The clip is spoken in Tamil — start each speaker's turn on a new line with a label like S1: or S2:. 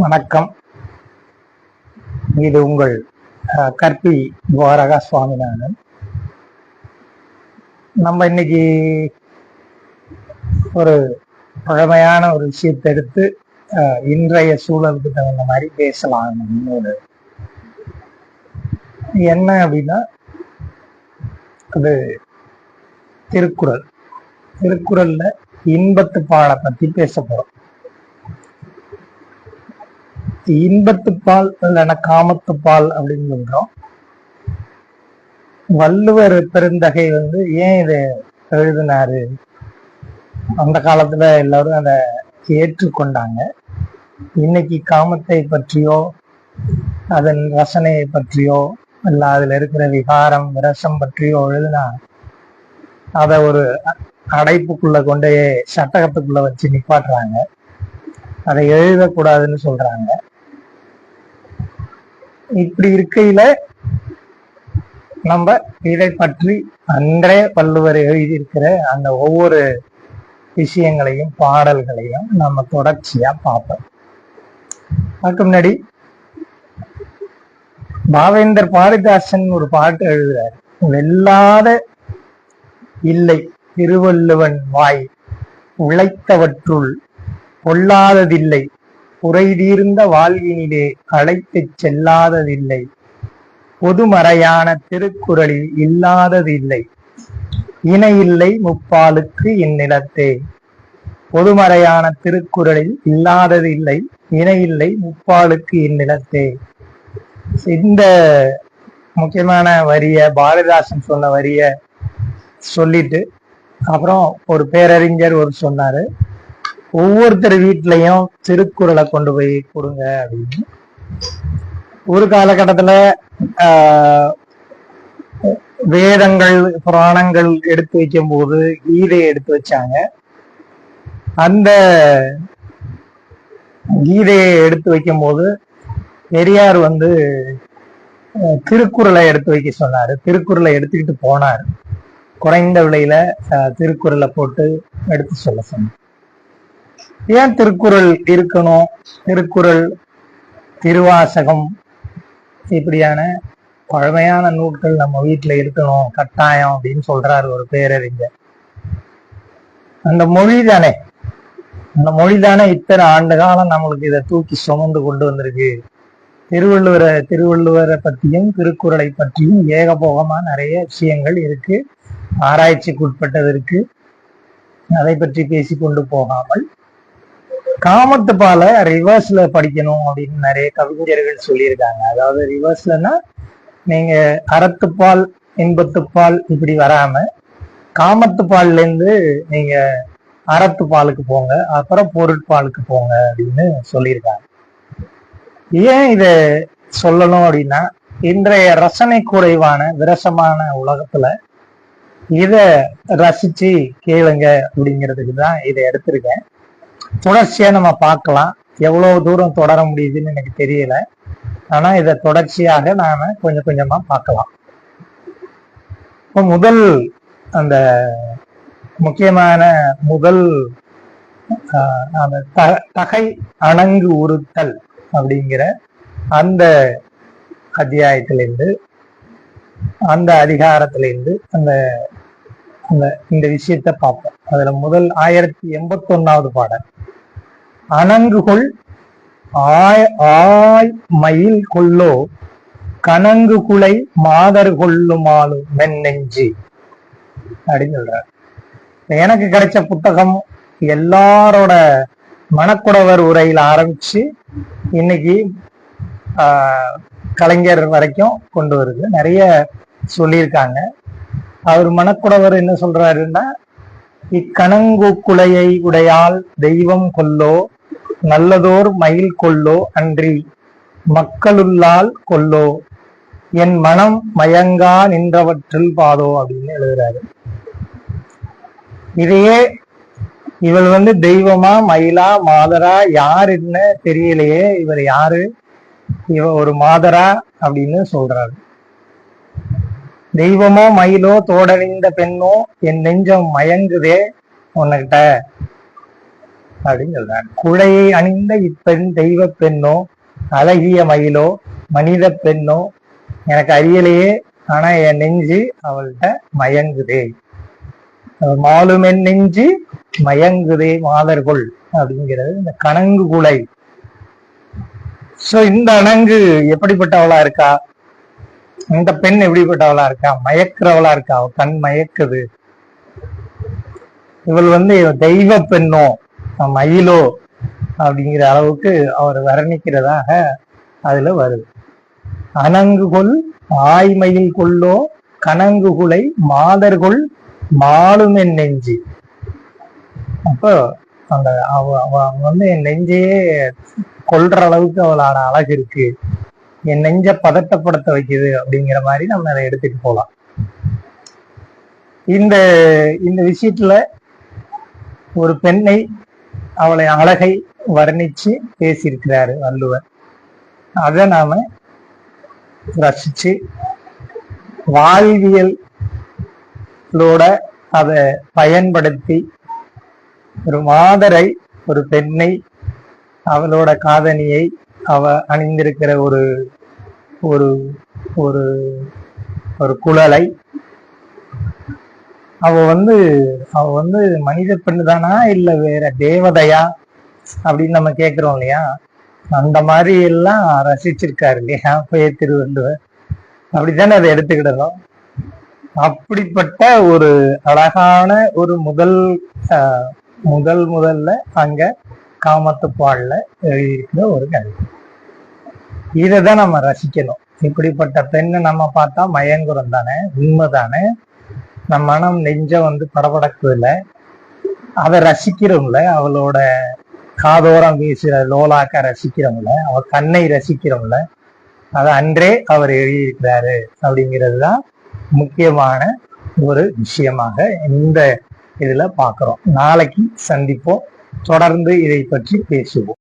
S1: வணக்கம். இது உங்கள் அஹ், கற்பி துவாரகா சுவாமிநாதன். நம்ம இன்னைக்கு ஒரு பழமையான ஒரு விஷயத்தை எடுத்து அஹ், இன்றைய சூழலுக்கு தகுந்த மாதிரி பேசலாம். ஒரு என்ன அப்படின்னா அது திருக்குறள். திருக்குறள்ல இன்பத்து பாட பத்தி பேச போறோம். இன்பத்துப்பால் இல்லைன்னா காமத்துப்பால் அப்படின்னு சொல்றோம். வள்ளுவர் பெருந்தகை வந்து ஏன் இதை எழுதினாரு? அந்த காலத்துல எல்லாரும் அதை ஏற்றுக்கொண்டாங்க. இன்னைக்கு காமத்தை பற்றியோ அதன் ரசனையை பற்றியோ இல்ல அதுல இருக்கிற விகாரம் விரசம் பற்றியோ எழுதினா அதை ஒரு அ- அடைப்புக்குள்ள கொண்டு சட்டகத்துக்குள்ள வச்சு நிப்பாட்டுறாங்க. அதை எழுதக்கூடாதுன்னு சொல்றாங்க. இப்படி இருக்கையில நம்ம இதை பற்றி அன்றே வள்ளுவர் எழுதியிருக்கிற அந்த ஒவ்வொரு விஷயங்களையும் பாடல்களையும் நம்ம தொடர்ச்சியா பார்ப்போம். அதுக்கு முன்னாடி பாவேந்தர் பாரதிதாசன் ஒரு பாட்டு எழுதுறாரு. வெல்லாத இல்லை திருவள்ளுவன் வாய் உழைத்தவற்றுள் பொல்லாததில்லை குறைதீர்ந்த வாழ்வினிலே அழைத்துச் செல்லாததில்லை. பொதுமறையான திருக்குறளில் இல்லாததில்லை. இணையில்லை முப்பாலுக்கு இந்நிலத்தே. பொதுமறையான திருக்குறளில் இல்லாததில்லை இணையில்லை முப்பாலுக்கு இந்நிலத்தே. இந்த முக்கியமான வரிய பாரதிதாசன் சொன்ன வரிய சொல்லிட்டு அப்புறம் ஒரு பேரறிஞர் ஒரு சொன்னாரு. ஒவ்வொருத்தர் வீட்லயும் திருக்குறளை கொண்டு போய் கொடுங்க அப்படின்னு. ஒரு காலகட்டத்துல ஆஹ், வேதங்கள் புராணங்கள் எடுத்து வைக்கும் போது கீதையை எடுத்து வச்சாங்க. அந்த கீதையை எடுத்து வைக்கும் போது பெரியார் வந்து திருக்குறளை எடுத்து வைக்க சொன்னாரு. திருக்குறளை எடுத்துக்கிட்டு போனார். குறைந்த விலையில திருக்குறளை போட்டு எடுத்து சொல்ல சொன்னார். ஏன் திருக்குறள் இருக்கணும்? திருக்குறள் திருவாசகம். இப்படியான பழமையான நூல்கள் நம்ம வீட்டுல இருக்கணும் கட்டாயம் அப்படின்னு சொல்றாரு ஒரு பேரறிஞர். அந்த மொழி தானே அந்த மொழி தானே இத்தனை ஆண்டு காலம் நம்மளுக்கு இதை தூக்கி சுமந்து கொண்டு வந்திருக்கு. திருவள்ளுவரை திருவள்ளுவரை பற்றியும் திருக்குறளை பற்றியும் ஏகபோகமா நிறைய விஷயங்கள் இருக்கு. ஆராய்ச்சிக்கு உட்பட்டது இருக்கு. அதை பற்றி பேசி கொண்டு போகாமல் காமத்து பால ரிவர்ஸ்ல படிக்கணும் அப்படின்னு நிறைய கவிஞர்கள் சொல்லியிருக்காங்க. அதாவது ரிவர்ஸ்லன்னா நீங்க அறத்துப்பால் இன்பத்துப்பால் இப்படி வராம காமத்துப்பால்ல இருந்து நீங்க அறத்துப்பாலுக்கு போங்க அப்புறம் பொருட்பாலுக்கு போங்க அப்படின்னு சொல்லியிருக்காங்க. ஏன் இத சொல்லணும் அப்படின்னா இன்றைய ரசனை குறைவான விரசமான உலகத்துல இத ரசிச்சு கேளுங்க அப்படிங்கிறதுக்கு தான் இதை எடுத்திருக்கேன். தொடர்ச்சியா நம்ம பார்க்கலாம். எவ்வளவு தூரம் தொடர முடியுதுன்னு எனக்கு தெரியல. ஆனா இதை தொடர்ச்சியாக நாம கொஞ்சம் கொஞ்சமா பார்க்கலாம். இப்போ முதல் அந்த முக்கியமான முதல் ஆஹ், அந்த த- தகை அணங்கு உறுத்தல் அப்படிங்கிற அந்த அத்தியாயத்திலிருந்து அந்த அதிகாரத்திலிருந்து அந்த அந்த இந்த விஷயத்தை பார்ப்போம். அதுல முதல் ஆயிரத்தி எண்பத்தி ஒன்னாவது பாடல். அணங்குகொள் ஆய் ஆய் மயில் கொள்ளோ கனங்கு குலை மாதர் கொள்ளுமாலும் மென்னெஞ்சி. அப்படின்னு சொல்றார். எனக்கு கிடைச்ச புத்தகம் எல்லாரோட மணக்குடவர் உரையில ஆரம்பிச்சு இன்னைக்கு கலைஞர் வரைக்கும் கொண்டு வருது. நிறைய சொல்லியிருக்காங்க. அவர் மணக்குடவர் என்ன சொல்றாருன்னா இக்கணங்கு குலையை உடையால் தெய்வம் கொல்லோ நல்லதோர் மயில் கொல்லோ அன்றி மக்களுள்ளால் கொல்லோ. என் மனம் மயங்கா நின்றவற்றில் பாதோ அப்படின்னு எழுதுறாரு. இதையே இவள் வந்து தெய்வமா மயிலா மாதரா யாருன்னு தெரியலையே இவர் யாரு? இவ ஒரு மாதரா அப்படின்னு சொல்றாரு. தெய்வமோ மயிலோ தோடணிந்த பெண்ணோ என் நெஞ்சம் மயங்குதே உன்கிட்ட அப்படின்னு சொல்றாங்க குழையை அணிந்த இப்பெண் தெய்வ பெண்ணோ அழகிய மயிலோ மனித பெண்ணோ எனக்கு அறியலையே ஆனா என் நெஞ்சு அவள்கிட்ட மயங்குதே. மாலும் என் நெஞ்சு மயங்குதே மாதர்கொள் அப்படிங்கிறது இந்த கணங்கு குலை சோ இந்த அணங்கு எப்படிப்பட்டவளா இருக்கா? இந்த பெண் எப்படிப்பட்டவளா இருக்கா? மயக்கிறவளா இருக்கா? அவ கண் மயக்குது. இவள் வந்து தெய்வ பெண்ணோ. மயிலோ அப்படிங்கிற அளவுக்கு அவர் வர்ணிக்கிறதாக அதுல வருது. அணங்குகொள் ஆய்மயில் கொள்ளோ கணங்குகுலை மாதர்கொள் மாலுமென் நெஞ்சு. அப்போ அந்த அவ வந்து என் நெஞ்சையே கொல்ற அளவுக்கு அவளோட அழகு இருக்கு. என் நெஞ்ச பதட்டப்படுத்த வைக்குது அப்படிங்கிற மாதிரி நம்ம அதை எடுத்துட்டு போலாம். இந்த இந்த விஷயத்துல ஒரு பெண்ணை அவளை அழகை வர்ணிச்சு பேசியிருக்கிறாரு வள்ளுவர். அதை நாம ரசிச்சு வாழ்வியலோட அதை பயன்படுத்தி ஒரு மாதரை ஒரு பெண்ணை அவளோட காதணியை அவ அணிந்திருக்கிற ஒரு ஒரு ஒரு ஒரு குழலை அவ வந்து அவ வந்து மனித பெண்ணு தானா இல்ல வேற தேவதையா? அப்படின்னு நம்ம கேக்குறோம் இல்லையா? அந்த மாதிரி எல்லாம் ரசிச்சிருக்காரு இல்லையா? பெயர் திருவள்ளுவர். அப்படித்தானே அதை எடுத்துக்கிடணும் அப்படிப்பட்ட ஒரு அழகான ஒரு முதல் முதல் முதல்ல அங்க காமத்து பாடல எழுதியிருக்கிற ஒரு கதை. இதை தான் நம்ம ரசிக்கணும். இப்படிப்பட்ட பெண்ணை நம்ம பார்த்தா மயங்குறம் தானே உண்மை தானே நம்ம மனம் நெஞ்ச வந்து படபடக்குதுல அதை ரசிக்கிறவங்கள அவளோட காதோரம் வீசுகிற லோலாக்க ரசிக்கிறவங்கள அவ கண்ணை ரசிக்கிறவங்கள அதை அன்றே அவர் எழுதியிருக்கிறாரு அப்படிங்கிறது தான் முக்கியமான ஒரு விஷயமாக இந்த இதுல பார்க்குறோம். நாளைக்கு சந்திப்போம். தொடர்ந்து இதை பற்றி பேசுவோம்.